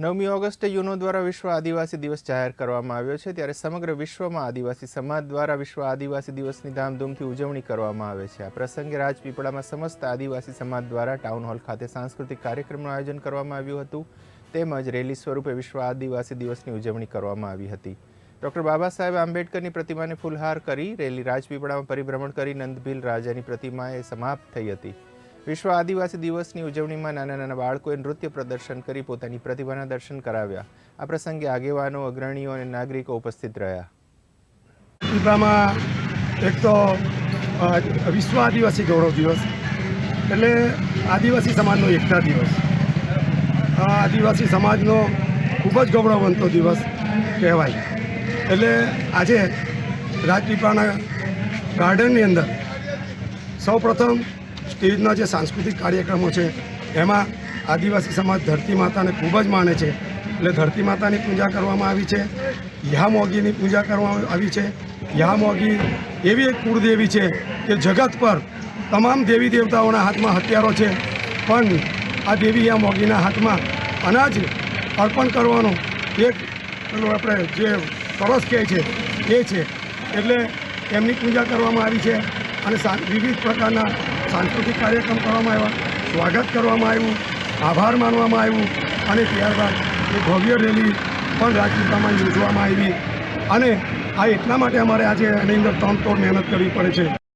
નવમી ઓગસ્ટે યુનો દ્વારા વિશ્વ આદિવાસી દિવસ જાહેર કરવામાં આવ્યો છે. ત્યારે સમગ્ર વિશ્વમાં આદિવાસી સમાજ દ્વારા વિશ્વ આદિવાસી દિવસની ધામધૂમથી ઉજવણી કરવામાં આવે છે. આ પ્રસંગે રાજપીપળામાં સમસ્ત આદિવાસી સમાજ દ્વારા ટાઉન હોલ ખાતે સાંસ્કૃતિક કાર્યક્રમનું આયોજન કરવામાં આવ્યું હતું. તેમજ રેલી સ્વરૂપે વિશ્વ આદિવાસી દિવસની ઉજવણી કરવામાં આવી હતી. ડૉક્ટર બાબા સાહેબ આંબેડકરની પ્રતિમાને ફૂલહાર કરી રેલી રાજપીપળામાં પરિભ્રમણ કરી નંદભીલ રાજાની પ્રતિમાએ સમાપ્ત થઈ હતી. વિશ્વ આદિવાસી દિવસની ઉજવણીમાં નાના નાના બાળકોએ નૃત્ય પ્રદર્શન કરી પોતાની પ્રતિભાના દર્શન કરાવ્યા. આ પ્રસંગે આગેવાનો, અગ્રણીઓ અને નાગરિકો ઉપસ્થિત રહ્યા. પીપળામાં એક તો વિશ્વ આદિવાસી ગૌરવ દિવસ, એટલે આદિવાસી સમાજનો એકતા દિવસ. આ આદિવાસી સમાજનો ખૂબ જ ગૌરવવંતો દિવસ કહેવાય. એટલે આજે રાજપીપળાના ગાર્ડનની અંદર સૌપ્રથમ સ્ટેજના જે સાંસ્કૃતિક કાર્યક્રમો છે, એમાં આદિવાસી સમાજ ધરતી માતાને ખૂબ જ માને છે. એટલે ધરતી માતાની પૂજા કરવામાં આવી છે યામોગીની પૂજા કરવામાં આવી છે. યામોગી એવી એક કુળદેવી છે કે જગત પર તમામ દેવી દેવતાઓના હાથમાં હથિયારો છે. પણ આ દેવી યામોગીના હાથમાં અનાજ અર્પણ કરવાનો એક આપણે જે સરસ કહે છે, એ છે. એટલે એમની પૂજા કરવામાં આવી છે. અને વિવિધ પ્રકારના સાંસ્કૃતિક કાર્યક્રમ કરવામાં આવ્યા. સ્વાગત કરવામાં આવ્યું. આભાર માનવામાં આવ્યું. અને ત્યારબાદ એ ભવ્ય રેલી પણ રાજપીપળામાં યોજવામાં આવી. અને આ એટલા માટે અમારે આજે એની અંદર તોડ મહેનત કરવી પડે છે.